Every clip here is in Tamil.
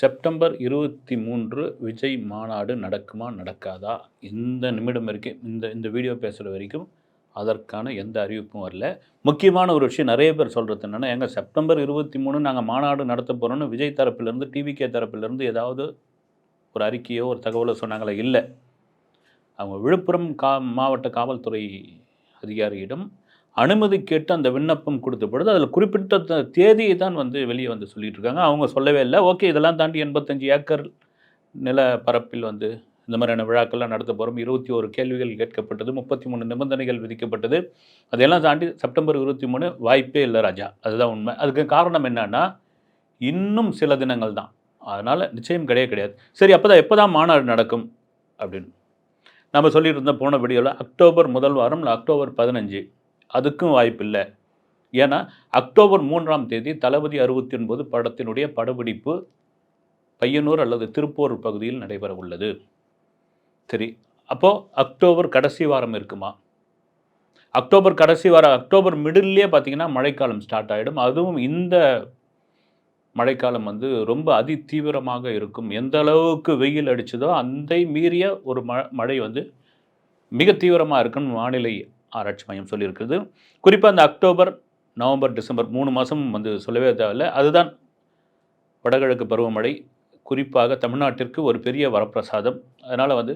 செப்டம்பர் இருபத்தி மூன்று விஜய் மாநாடு நடக்குமா நடக்காதா? இந்த நிமிடம் வரைக்கும் இந்த இந்த வீடியோ பேசுகிற வரைக்கும் அதற்கான எந்த அறிவிப்பும் வரல. முக்கியமான ஒரு விஷயம் நிறைய பேர் சொல்கிறது என்னென்னா எங்கள் செப்டம்பர் இருபத்தி மூணு நாங்கள் மாநாடு நடத்த போகிறோன்னு விஜய் தரப்பிலேருந்து டிவிகே தரப்பிலேருந்து ஏதாவது ஒரு அறிக்கையோ ஒரு தகவலோ சொன்னாங்களே? இல்லை. அவங்க விழுப்புரம் கா மாவட்ட காவல்துறை அதிகாரியிடம் அனுமதி கேட்டு அந்த விண்ணப்பம் கொடுத்த பொழுது அதில் குறிப்பிட்ட தேதியை தான் வந்து வெளியே வந்து சொல்லிட்டு இருக்காங்க. அவங்க சொல்லவே இல்லை. ஓகே இதெல்லாம் தாண்டி எண்பத்தஞ்சு ஏக்கர் நில பரப்பில் வந்து இந்த மாதிரியான விழாக்கள்லாம் நடத்த போகிறோம் இருபத்தி ஒரு கேள்விகள் கேட்கப்பட்டது முப்பத்தி மூணு நிபந்தனைகள் விதிக்கப்பட்டது. அதையெல்லாம் தாண்டி செப்டம்பர் இருபத்தி மூணு வாய்ப்பே இல்லை ராஜா. அதுதான் உண்மை. அதுக்கு காரணம் என்னன்னா இன்னும் சில தினங்கள் தான். அதனால் நிச்சயம் கிடையவே கிடையாது. சரி அப்போ தான் எப்போ தான் மாநாடு நடக்கும் அப்படின்னு. நம்ம சொல்லியிருந்த போன வீடியோவில் அக்டோபர் முதல் வாரம் இல்லை அக்டோபர் பதினஞ்சு அதுக்கும் வாய்ப்பில்லை. ஏன்னா அக்டோபர் மூன்றாம் தேதி தளபதி அறுபத்தி ஒன்பது படத்தினுடைய படப்பிடிப்பு பையனூர் அல்லது திருப்பூர் பகுதியில் நடைபெற உள்ளது. சரி அப்போது அக்டோபர் கடைசி வாரம் இருக்குமா? அக்டோபர் கடைசி வாரம் அக்டோபர் மிடில்லே பார்த்தீங்கன்னா மழைக்காலம் ஸ்டார்ட் ஆகிடும் அதுவும் இந்த மழைக்காலம் வந்து ரொம்ப அதி தீவிரமாக இருக்கும். எந்த அளவுக்கு வெயில் அடிச்சதோ அந்த மீறிய ஒரு ம மழை வந்து மிக தீவிரமாக இருக்குன்னு வானிலை ஆராய்ச்சி மையம் சொல்லியிருக்கிறது. குறிப்பாக அந்த அக்டோபர் நவம்பர் டிசம்பர் மூணு மாதம் வந்து சொல்லவே தேவையில்லை. அதுதான் வடகிழக்கு பருவமழை குறிப்பாக தமிழ்நாட்டிற்கு ஒரு பெரிய வரப்பிரசாதம். அதனால் வந்து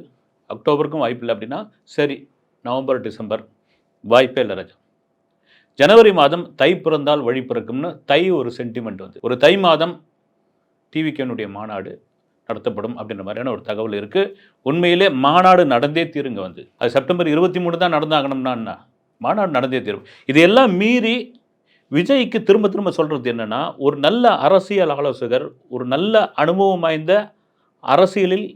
அக்டோபருக்கும் வாய்ப்பு இல்லை அப்படின்னா சரி நவம்பர் டிசம்பர் வாய்ப்பே இல்லை ரஜம் ஜனவரி மாதம் தை பிறந்தால் வழி பிறக்கும்னு தை ஒரு சென்டிமெண்ட் வந்து. ஒரு தை மாதம் டிவிகேனுடைய மாநாடு நடத்தப்படும் அப்படின்ற மாதிரியான ஒரு தகவல் இருக்குது உண்மையிலே மாநாடு நடந்தே தீருங்க வந்து. அது செப்டம்பர் இருபத்தி மூணு தான் நடந்தாகணும்னா மாநாடு நடந்தே தீரும். இதையெல்லாம் மீறி விஜய்க்கு திரும்ப திரும்ப சொல்கிறது என்னென்னா ஒரு நல்ல அரசியல் ஆலோசகர் ஒரு நல்ல அனுபவம் வாய்ந்த அரசியலில்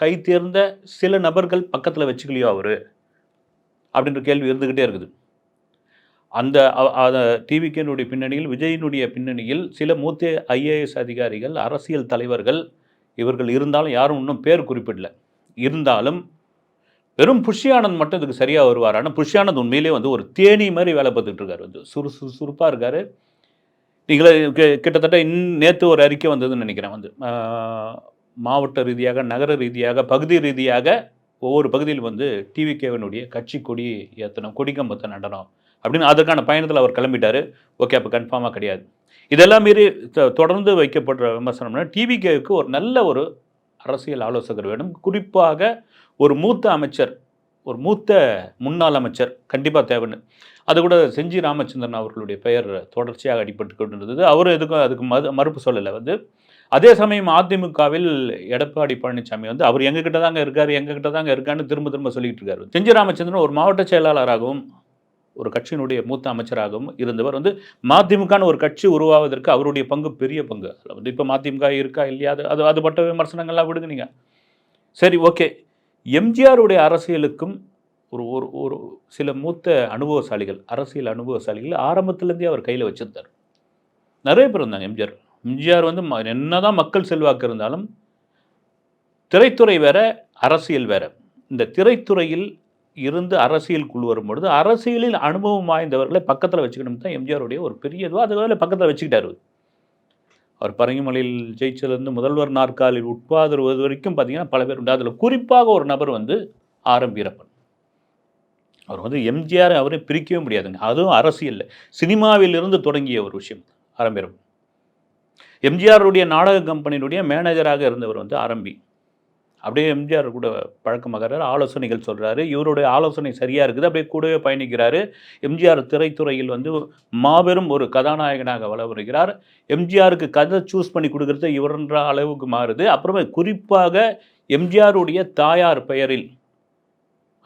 கை தேர்ந்த சில நபர்கள் பக்கத்தில் வச்சுக்கலையோ அவர்? அப்படின்ற கேள்வி இருந்துக்கிட்டே இருக்குது. அந்த டிவிகேனுடைய பின்னணியில் விஜயினுடைய பின்னணியில் சில மூத்த ஐஏஎஸ் அதிகாரிகள் அரசியல் தலைவர்கள் இவர்கள் இருந்தாலும் யாரும் இன்னும் பேர் குறிப்பிடல. இருந்தாலும் வெறும் புஷ்யானந்த் மட்டும் இதுக்கு சரியாக வருவார் ஆனால் புஷ்யானந்த் உண்மையிலே வந்து ஒரு தேனி மாதிரி வேலை பார்த்துட்டு இருக்காரு. வந்து சுறு சுறுசுறுப்பாக இருக்கார். நீங்களே கிட்டத்தட்ட இன் நேற்று ஒரு அறிக்கை வந்ததுன்னு நினைக்கிறேன். வந்து மாவட்ட ரீதியாக நகர ரீதியாக பகுதி ரீதியாக ஒவ்வொரு பகுதியில் வந்து டிவிகேவனுடைய கட்சி கொடி ஏற்றணும் கொடிக்கம்பத்தை நடனம் அப்படின்னு அதற்கான பயணத்தில் அவர் கிளம்பிட்டார். ஓகே அப்போ கன்ஃபார்மாக கிடையாது. இதெல்லாம் மீறி தொ- தொடர்ந்து வைக்கப்படுற விமர்சனம்னா டிவிகேவுக்கு ஒரு நல்ல ஒரு அரசியல் ஆலோசகர் வேணும். குறிப்பாக ஒரு மூத்த அமைச்சர் ஒரு மூத்த முன்னாள் அமைச்சர் கண்டிப்பாக தேவைன்னு. அது கூட செஞ்சி ராமச்சந்திரன் அவர்களுடைய பெயர் தொடர்ச்சியாக அடிபட்டு கொண்டிருந்தது. அவரும் எதுக்கும் அதுக்கு மது மறுப்பு சொல்லலை. வந்து அதே சமயம் அதிமுகவில் எடப்பாடி பழனிசாமி வந்து அவர் எங்ககிட்ட தாங்க இருக்கார் எங்ககிட்ட தாங்க இருக்கான்னு திரும்ப திரும்ப சொல்லிக்கிட்டு இருக்காரு. செஞ்சி ராமச்சந்திரன் ஒரு மாவட்ட செயலாளராகவும் ஒரு கட்சியினுடைய மூத்த அமைச்சராகவும் இருந்தவர் வந்து மதிமுகன்னு ஒரு கட்சி உருவாவதற்கு அவருடைய பங்கு பெரிய பங்கு. வந்து இப்போ மதிமுக இருக்கா இல்லையா? அது அது அது பட்ட விமர்சனங்கள்லாம் விடுங்க நீங்கள் சரி ஓகே. எம்ஜிஆருடைய அரசியலுக்கும் ஒரு ஒரு ஒரு சில மூத்த அனுபவசாலிகள் அரசியல் அனுபவசாலிகள் ஆரம்பத்துலேருந்தே அவர் கையில் வச்சுருந்தார். நிறைய பேர் இருந்தாங்க எம்ஜிஆர். எம்ஜிஆர் வந்து ம- என்னதான் மக்கள் செல்வாக்கு இருந்தாலும் திரைத்துறை வேற அரசியல் வேற. இந்த திரைத்துறையில் இருந்து அரசியல் குழு வரும்பொழுது அரசியலில் அனுபவம் வாய்ந்தவர்களை பக்கத்தில் வச்சுக்கணும் தான் எம்ஜிஆருடைய ஒரு பெரிய இதுவோ அது பக்கத்தில் வச்சுக்கிட்டாரு அவர். பரங்கிமலையில் ஜெயிச்சதுலேருந்து முதல்வர் நாற்காலில் உட்காருவது வரைக்கும் பார்த்தீங்கன்னா பல பேர் உண்டு. அதில் குறிப்பாக ஒரு நபர் வந்து ஆரம் வீரப்பன். அவர் வந்து எம்ஜிஆர் அவரை பிரிக்கவே முடியாதுங்க. அதுவும் அரசியலில். சினிமாவிலிருந்து தொடங்கிய ஒரு விஷயம் ஆரம் வீரப்பன். எம்ஜிஆருடைய நாடக கம்பெனியினுடைய மேனேஜராக இருந்தவர் வந்து ஆரம்பி அப்படியே எம்ஜிஆர் கூட பழக்கமாகறாரு ஆலோசனைகள் சொல்கிறாரு இவருடைய ஆலோசனை சரியாக இருக்குது. அப்படியே கூடவே பயணிக்கிறாரு. எம்ஜிஆர் திரைத்துறையில் வந்து மாபெரும் ஒரு கதாநாயகனாக வள வருகிறார் எம்ஜிஆருக்கு கதை சூஸ் பண்ணி கொடுக்கறது இவர்ன்ற அளவுக்கு மாறுது. அப்புறமே குறிப்பாக எம்ஜிஆருடைய தாயார் பெயரில்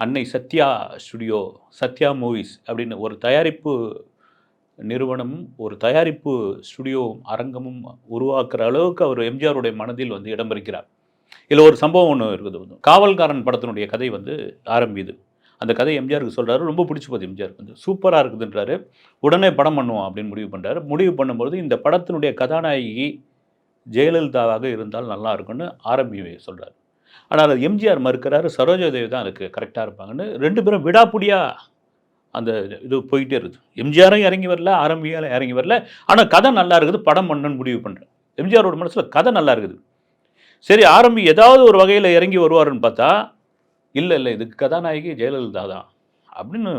அன்னை சத்யா ஸ்டுடியோ சத்யா மூவிஸ் அப்படின்னு ஒரு தயாரிப்பு நிறுவனமும் ஒரு தயாரிப்பு ஸ்டுடியோ அரங்கமும் உருவாக்குற அளவுக்கு அவர் எம்ஜிஆருடைய மனதில் வந்து இடம் பெறுகிறார். இதில் ஒரு சம்பவம் ஒன்று இருக்குது. வந்து காவல்காரன் படத்தினுடைய கதை வந்து ஆரம்பிது அந்த கதை எம்ஜிஆருக்கு சொல்கிறாரு ரொம்ப பிடிச்சி போகுது எம்ஜிஆருக்கு. வந்து சூப்பராக இருக்குதுன்றாரு. உடனே படம் பண்ணுவோம் அப்படின்னு முடிவு பண்ணுறாரு முடிவு பண்ணும்போது இந்த படத்தினுடைய கதாநாயகி ஜெயலலிதாவாக இருந்தால் நல்லா இருக்கும்னு ஆரம்பி சொல்கிறார் ஆனால் அது எம்ஜிஆர் மறுக்கிறாரு. சரோஜாதேவி தான் அதுக்கு கரெக்டாக இருப்பாங்கன்னு. ரெண்டு பேரும் விடாப்புடியாக அந்த இது போயிட்டே இருக்குது. எம்ஜிஆரும் இறங்கி வரல ஆரம்பியால் இறங்கி வரல. ஆனால் கதை நல்லா இருக்குது. படம் பண்ணுன்னு முடிவு பண்ணுறேன் எம்ஜிஆரோட மனசில் கதை நல்லா இருக்குது. சரி ஆரம்பி ஏதாவது ஒரு வகையில் இறங்கி வருவாருன்னு பார்த்தா இல்லை இல்லை இதுக்கு கதாநாயகி ஜெயலலிதா தான் அப்படின்னு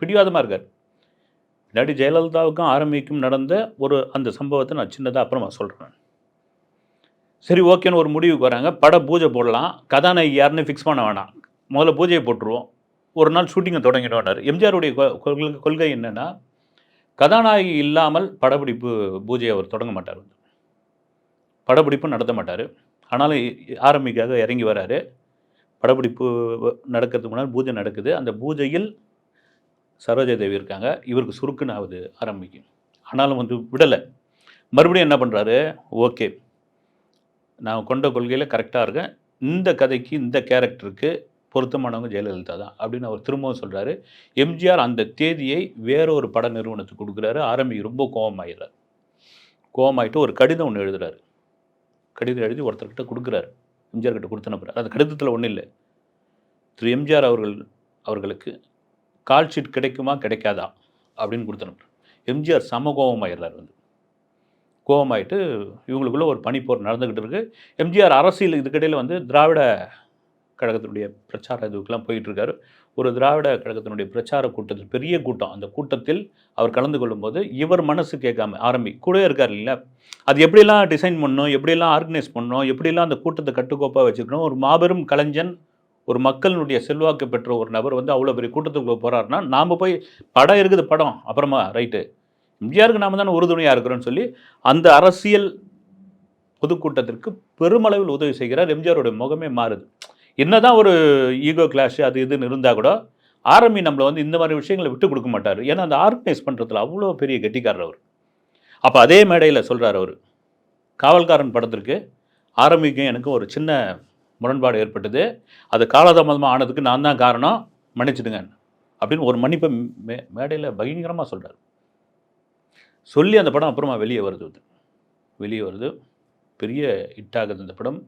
பிடிவாதமாக இருக்கார். இல்லாட்டி ஜெயலலிதாவுக்கும் ஆரம்பிக்கும் நடந்த ஒரு அந்த சம்பவத்தை நான் சின்னதாக அப்புறமா சொல்கிறேன் சரி ஓகேன்னு ஒரு முடிவுக்கு வராங்க. பட பூஜை போடலாம். கதாநாயகி யாருன்னு ஃபிக்ஸ் பண்ண வேணாம். முதல்ல பூஜையை போட்டுருவோம். ஒரு நாள் ஷூட்டிங்கை தொடங்கிடுவார் எம்ஜிஆருடைய கொ- கொள்கை கொள்கை என்னென்னா கதாநாயகி இல்லாமல் படப்பிடிப்பு பூஜையை அவர் தொடங்க மாட்டார் படப்பிடிப்பும் நடத்த மாட்டார். ஆனாலும் ஆரம்பிக்காக இறங்கி வராரு. படப்பிடிப்பு நடக்கிறதுக்கு முன்னாடி பூஜை நடக்குது. அந்த பூஜையில் சரோஜா தேவி இருக்காங்க. இவருக்கு சுருக்குன்னு ஆகுது ஆரம்பிக்கும். ஆனாலும் வந்து விடலை. மறுபடியும் என்ன பண்ணுறாரு ஓகே. நான் கொண்ட கொள்கையில் கரெக்டாக இருக்கேன். இந்த கதைக்கு இந்த கேரக்டருக்கு பொருத்தமானவங்க ஜெயலலிதா தான் அப்படின்னு அவர் திரும்பவும் சொல்கிறாரு எம்ஜிஆர் அந்த தேதியை வேற ஒரு பட நிறுவனத்துக்கு கொடுக்குறாரு. ஆரம்பி ரொம்ப கோபமாயிடுறாரு. கோபமாயிட்டு ஒரு கடிதம் ஒன்று எழுதுறாரு. கடிதம் எழுதி ஒருத்தர்கிட்ட கொடுக்குறாரு. எம்ஜிஆர் கிட்ட கொடுத்து அனுப்புறாரு அந்த கடிதத்தில் ஒன்றும் இல்லை. திரு எம்ஜிஆர் அவர்கள் அவர்களுக்கு கால் ஷீட் கிடைக்குமா கிடைக்காதா? அப்படின்னு கொடுத்து அனுப்புறாரு எம்ஜிஆர் சம கோபமாயிடுறாரு வந்து. கோபமாயிட்டு இவங்களுக்குள்ள ஒரு பனிப்போர் நடந்துக்கிட்டு இருக்குது எம்ஜிஆர் அரசியல் இதுக்கிடையில் வந்து திராவிட கழகத்தினுடைய பிரச்சார இதுக்கெல்லாம் போயிட்டுருக்காரு. ஒரு திராவிட கழகத்தினுடைய பிரச்சார கூட்டத்தில் பெரிய கூட்டம். அந்த கூட்டத்தில் அவர் கலந்து கொள்ளும்போது இவர் மனசு கேட்காம ஆரம்பி கூட இருக்கார் இல்லையா அது எப்படிலாம் டிசைன் பண்ணணும் எப்படிலாம் ஆர்கனைஸ் பண்ணணும் எப்படிலாம் அந்த கூட்டத்தை கட்டுக்கோப்பாக வச்சுக்கணும்? ஒரு மாபெரும் கலைஞன் ஒரு மக்களினுடைய செல்வாக்கு பெற்ற ஒரு நபர் வந்து அவ்வளோ பெரிய கூட்டத்துக்குள்ளே போகிறாருன்னா நாம் போய் படம் இருக்குது படம். அப்புறமா ரைட்டு. எம்ஜிஆருக்கு நாம தானே உறுதுணையாக இருக்கிறோன்னு சொல்லி அந்த அரசியல் பொதுக்கூட்டத்திற்கு பெருமளவில் உதவி செய்கிறார். எம்ஜிஆரோட முகமே மாறுது. என்னதான் ஒரு ஈகோ கிளாஷ் அது இதுன்னு இருந்தால் கூட ஆர்மி நம்மளை வந்து இந்த மாதிரி விஷயங்களை விட்டு கொடுக்க மாட்டார். ஏன்னா அந்த ஆர்கனைஸ் பண்ணுறதுல அவ்வளோ பெரிய கெட்டிக்காரர் அவர். அப்போ அதே மேடையில் சொல்கிறார் அவர். காவல்காரன் படத்திற்கு ஆரம்பிக்கும் எனக்கு ஒரு சின்ன முரண்பாடு ஏற்பட்டது. அது காலதாமதமாக ஆனதுக்கு நான் தான் காரணம். மன்னிச்சிடுங்க. அப்படின்னு ஒரு மன்னிப்பை மே மேடையில் பயங்கரமாக சொல்கிறார் சொல்லி அந்த படம் அப்புறமா வெளியே வருது. அது. வெளியே வருது. பெரிய ஹிட் ஆகுது இந்த படம்.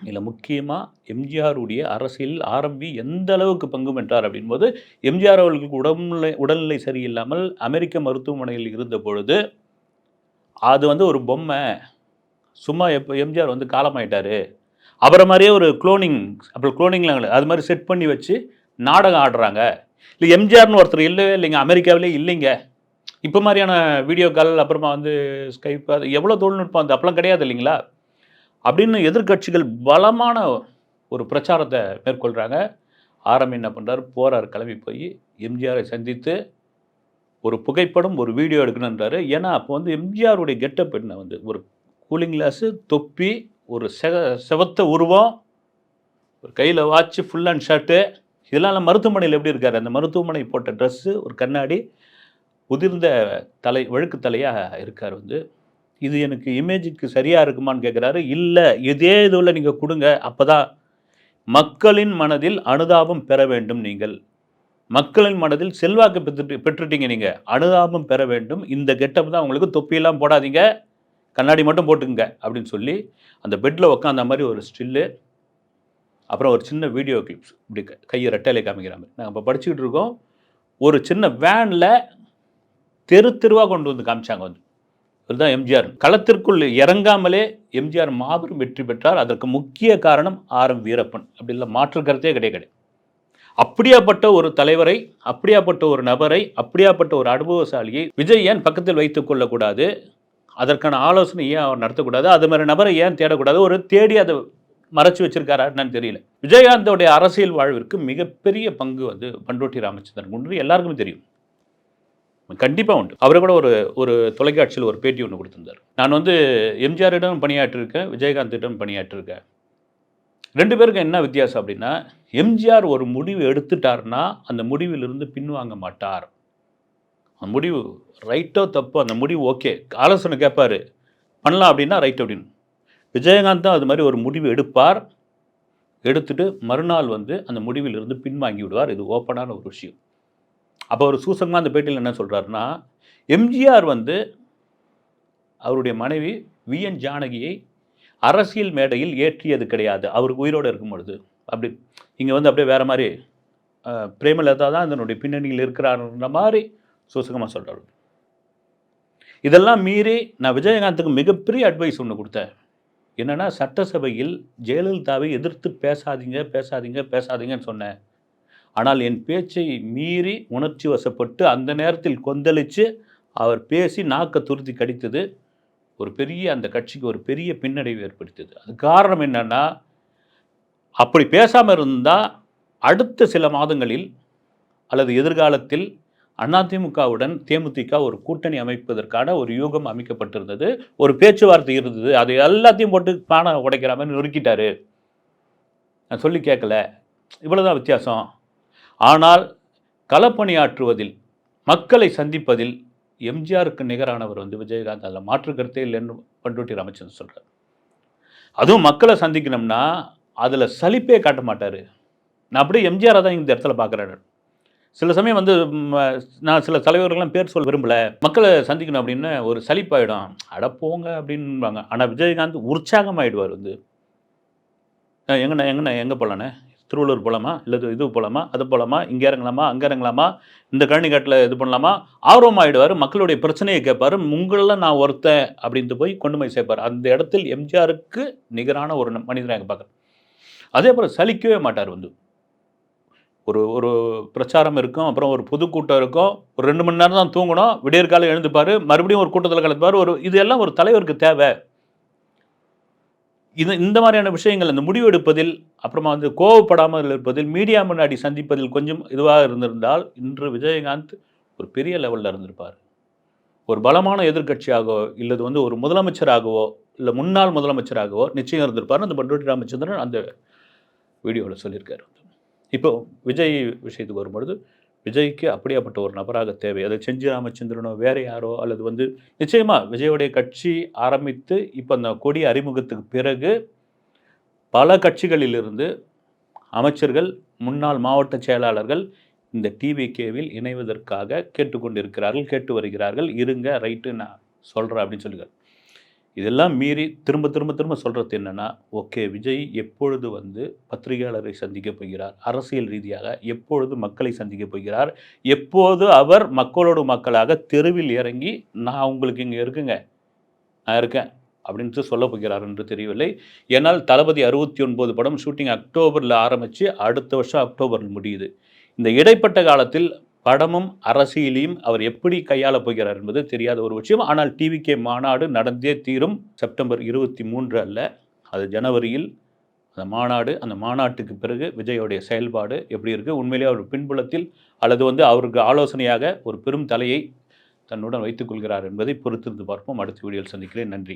இதில் முக்கியமாக எம்ஜிஆருடைய அரசியல் ஆரம்பி எந்த அளவுக்கு பங்கு பெற்றார் அப்படின்போது எம்ஜிஆர் அவர்களுக்கு உடல்நிலை உடல்நிலை சரியில்லாமல் அமெரிக்க மருத்துவமனையில் இருந்த பொழுது அது வந்து ஒரு பொம்மை. சும்மா எப்போ எம்ஜிஆர் வந்து காலமாயிட்டார். அவரை மாதிரியே ஒரு குளோனிங் அப்புறம் குளோனிங்லாம் அது மாதிரி செட் பண்ணி வச்சு நாடகம் ஆடுறாங்க. இல்லை எம்ஜிஆர்னு ஒருத்தர் இல்லவே இல்லைங்க அமெரிக்காவிலே இல்லைங்க. இப்போ மாதிரியான வீடியோ கால் அப்புறமா வந்து ஸ்கைப் அது எவ்வளோ தொழில்நுட்பம் அந்த அப்பெல்லாம் கிடையாது இல்லைங்களா? அப்படின்னு எதிர்க்கட்சிகள் பலமான ஒரு பிரச்சாரத்தை மேற்கொள்கிறாங்க ஆரம்பி என்ன பண்ணுறாரு போகிறார் கிளம்பி போய் எம்ஜிஆரை சந்தித்து ஒரு புகைப்படம் ஒரு வீடியோ எடுக்கணுன்றாரு ஏன்னா அப்போ வந்து எம்ஜிஆருடைய கெட்டப் என்ன வந்து? ஒரு கூலிங் கிளாஸு தொப்பி ஒரு செக செவத்த உருவம் ஒரு கையில் வாட்ச் ஃபுல் அண்ட் ஷர்ட்டு இதெல்லாம் மருத்துவமனையில் எப்படி இருக்கார்? அந்த மருத்துவமனை போட்ட ட்ரெஸ்ஸு ஒரு கண்ணாடி உதிர்ந்த தலை வழுக்கு தலையாக இருக்கார் வந்து. இது எனக்கு இமேஜுக்கு சரியாக இருக்குமான்னு கேட்குறாரு இல்லை இதே இதுவில் நீங்கள் கொடுங்க அப்போ தான் மக்களின் மனதில் அனுதாபம் பெற வேண்டும் நீங்கள். மக்களின் மனதில் செல்வாக்கு பெற்றுட்டு பெற்றுட்டீங்க நீங்கள் அனுதாபம் பெற வேண்டும். இந்த கெட்டப் தான் உங்களுக்கு தொப்பியெல்லாம் போடாதீங்க. கண்ணாடி மட்டும் போட்டுக்குங்க அப்படின்னு சொல்லி அந்த பெட்டில் உட்காந்த மாதிரி ஒரு ஸ்டில்லு அப்புறம் ஒரு சின்ன வீடியோ கிளிப்ஸ் இப்படி கையை ரெட்டையில காமிக்கிற மாதிரி. நாங்கள் இப்போ படிச்சுக்கிட்டு இருக்கோம். ஒரு சின்ன வேனில் தெரு தெருவாக கொண்டு வந்து காமிச்சாங்க வந்து. இதுதான் எம்ஜிஆர். களத்திற்குள் இறங்காமலே எம்ஜிஆர் மாபெரும் வெற்றி பெற்றார். அதற்கு முக்கிய காரணம் ஆர் எம் வீரப்பன். அப்படி இல்லை மாற்று கருத்தே கிடையாது கிடையாது. அப்படியாப்பட்ட ஒரு தலைவரை அப்படியாப்பட்ட ஒரு நபரை அப்படியாப்பட்ட ஒரு அனுபவசாலியை விஜய் ஏன் பக்கத்தில் வைத்துக் கொள்ளக்கூடாது? அதற்கான ஆலோசனை ஏன் அவர் நடத்தக்கூடாது? அது மாதிரி நபரை ஏன் தேடக்கூடாது? ஒரு தேடி அதை மறைச்சு வச்சிருக்காரா என்னன்னு தெரியல. விஜயகாந்தோடைய அரசியல் வாழ்விற்கு மிகப்பெரிய பங்கு வந்து பண்டோட்டி ராமச்சந்திரன். உண்டு எல்லாருக்குமே தெரியும். கண்டிப்பாக உண்டு. அவர் கூட ஒரு ஒரு தொலைக்காட்சியில் ஒரு பேட்டி ஒன்று கொடுத்துருந்தார். நான் வந்து எம்ஜிஆரிடம் பணியாற்றிருக்கேன் விஜயகாந்திடம் பணியாற்றிருக்கேன். ரெண்டு பேருக்கும் என்ன வித்தியாசம் அப்படின்னா எம்ஜிஆர் ஒரு முடிவு எடுத்துட்டாருன்னா அந்த முடிவிலிருந்து பின்வாங்க மாட்டார். அந்த முடிவு ரைட்டோ தப்போ அந்த முடிவு ஓகே. ஆலோசனை கேட்பார். பண்ணலாம் அப்படின்னா ரைட் அப்படின்னு. விஜயகாந்த் தான் அது மாதிரி ஒரு முடிவு எடுப்பார். எடுத்துட்டு மறுநாள் வந்து அந்த முடிவிலிருந்து பின்வாங்கி விடுவார். இது ஓப்பனான ஒரு விஷயம். அப்போ ஒரு சூசகமாக அந்த பேட்டியில் என்ன சொல்கிறாருன்னா எம்ஜிஆர் வந்து அவருடைய மனைவி வி. என். ஜானகியை அரசியல் மேடையில் ஏற்றியது கிடையாது. அவருக்கு உயிரோடு இருக்கும் பொழுது. அப்படி இங்கே வந்து அப்படியே வேறு மாதிரி பிரேமலதா தான் அதனுடைய பின்னணியில் இருக்கிறாருன்ற மாதிரி சூசகமாக சொல்கிறார் இதெல்லாம் மீறி நான் விஜயகாந்துக்கு மிகப்பெரிய அட்வைஸ் ஒன்று கொடுத்தேன். என்னென்னா சட்டசபையில் ஜெயலலிதாவை எதிர்த்து பேசாதீங்க பேசாதீங்க பேசாதீங்கன்னு சொன்னேன். ஆனால் என் பேச்சை மீறி உணர்ச்சி வசப்பட்டு அந்த நேரத்தில் கொந்தளித்து அவர் பேசி நாக்க துருத்தி கடித்தது. ஒரு பெரிய அந்த கட்சிக்கு ஒரு பெரிய பின்னடைவு ஏற்படுத்தியது. அது காரணம் என்னென்னா அப்படி பேசாமல் இருந்தால் அடுத்த சில மாதங்களில் அல்லது எதிர்காலத்தில் அதிமுகவுடன் தேமுதிக ஒரு கூட்டணி அமைப்பதற்கான ஒரு யூகம் அமைக்கப்பட்டிருந்தது. ஒரு பேச்சுவார்த்தை இருந்தது. அது எல்லாத்தையும் போட்டு பானை உடைக்கிற மாதிரி நொறுக்கிட்டாரு. நான் சொல்லி கேட்கல. இவ்வளோதான் வித்தியாசம். ஆனால் களப்பணியாற்றுவதில் மக்களை சந்திப்பதில் எம்ஜிஆருக்கு நிகரானவர் வந்து விஜயகாந்த். அதில் மாற்று கருத்தே இல்லைன்னு பண்ருட்டி ராமச்சந்திரன் சொல்கிறார் அதுவும் மக்களை சந்திக்கணும்னா அதில் சலிப்பே காட்ட மாட்டார். நான் அப்படியே எம்ஜிஆரை தான் இந்த இடத்துல பார்க்குறேன். சில சமயம் வந்து நான் சில தலைவர்கள்லாம் பேர் சொல்ல விரும்பலை. மக்களை சந்திக்கணும் அப்படின்னு ஒரு சலிப்பாயிடும். அட போங்க அப்படின்பாங்க. ஆனால் விஜயகாந்த் உற்சாகமாயிடுவார் வந்து. எங்கண்ணா எங்கண்ணா எங்கே போகலண்ணே திருவள்ளூர் போகலாமா இல்லை இது போகலாமா அது போகலாமா இங்கே இறங்கலாமா? அங்கே இறங்கலாமா? இந்த கழனிக்காட்டில் இது பண்ணலாமா? ஆர்வமாயிடுவார் மக்களுடைய பிரச்சனையை கேட்பார் உங்களெல்லாம் நான் ஒருத்தன் அப்படின்ட்டு போய் கொண்டு போய் சேர்ப்பார். அந்த இடத்தில் எம்ஜிஆருக்கு நிகரான ஒரு மனிதனை எங்கே பார்க்குறேன் அதே போல் சலிக்கவே மாட்டார் வந்து. ஒரு ஒரு பிரச்சாரம் இருக்கும் அப்புறம் ஒரு பொதுக்கூட்டம் இருக்கும். ஒரு ரெண்டு மணி நேரம் தான் தூங்கணும். விடியற்காலம் எழுந்துப்பார் மறுபடியும் ஒரு கூட்டத்தில் கலந்துப்பார். ஒரு இது எல்லாம் ஒரு தலைவருக்கு தேவை. இது இந்த மாதிரியான விஷயங்கள் அந்த முடிவு எடுப்பதில் அப்புறமா வந்து கோவப்படாமல் இருப்பதில் மீடியா முன்னாடி சந்திப்பதில் கொஞ்சம் இதுவாக இருந்திருந்தால் இன்று விஜயகாந்த் ஒரு பெரிய லெவலில் இருந்திருப்பார். ஒரு பலமான எதிர்கட்சியாகவோ இல்லது வந்து ஒரு முதலமைச்சராகவோ இல்லை முன்னாள் முதலமைச்சராகவோ நிச்சயம் இருந்திருப்பார் அந்த பண்டோட்டி ராமச்சந்திரன் அந்த வீடியோவில் சொல்லியிருக்காரு. இப்போ விஜய் விஷயத்துக்கு வரும்பொழுது விஜய்க்கு அப்படியாப்பட்ட ஒரு நபராக தேவை. அதை செஞ்சி ராமச்சந்திரனோ வேறு யாரோ அல்லது வந்து நிச்சயமாக விஜயோடைய கட்சி ஆரம்பித்து இப்போ அந்த கொடி அறிமுகத்துக்கு பிறகு பல கட்சிகளிலிருந்து அமைச்சர்கள் முன்னாள் மாவட்ட செயலாளர்கள் இந்த டிவிகேவில் இணைவதற்காக கேட்டுக்கொண்டிருக்கிறார்கள் கேட்டு வருகிறார்கள். இருங்க ரைட்டு நான் சொல்கிறேன் அப்படின்னு சொல்லுங்கள். இதெல்லாம் மீறி திரும்ப திரும்ப திரும்ப சொல்கிறது என்னென்னா ஓகே விஜய் எப்பொழுது வந்து பத்திரிகையாளரை சந்திக்க போகிறார்? அரசியல் ரீதியாக எப்பொழுது மக்களை சந்திக்க போகிறார்? எப்போது அவர் மக்களோடு மக்களாக தெருவில் இறங்கி நான் உங்களுக்கு இங்கே இருக்குங்க நான் இருக்கேன் அப்படின்ட்டு சொல்ல போகிறார் என்று தெரியவில்லை. ஏன்னால் தளபதி அறுபத்தி ஒன்பது படம் ஷூட்டிங் அக்டோபரில் ஆரம்பித்து அடுத்த வருஷம் அக்டோபரில் முடியுது. இந்த இடைப்பட்ட காலத்தில் படமும் அரசியலையும் அவர் எப்படி கையாளப் போகிறார் என்பது தெரியாத ஒரு விஷயம். ஆனால் டிவிகே மாநாடு நடந்தே தீரும். செப்டம்பர் இருபத்தி மூன்று அல்ல அது ஜனவரியில். அந்த மாநாடு அந்த மாநாட்டுக்கு பிறகு விஜயோடைய செயல்பாடு எப்படி இருக்குது உண்மையிலேயே அவர் பின்புலத்தில் அல்லது வந்து அவருக்கு ஆலோசனையாக ஒரு பெரும் தலையை தன்னுடன் வைத்துக் கொள்கிறார் என்பதை பொறுத்திருந்து பார்ப்போம். அடுத்த வீடியோவில் சந்திக்கிறேன். நன்றி.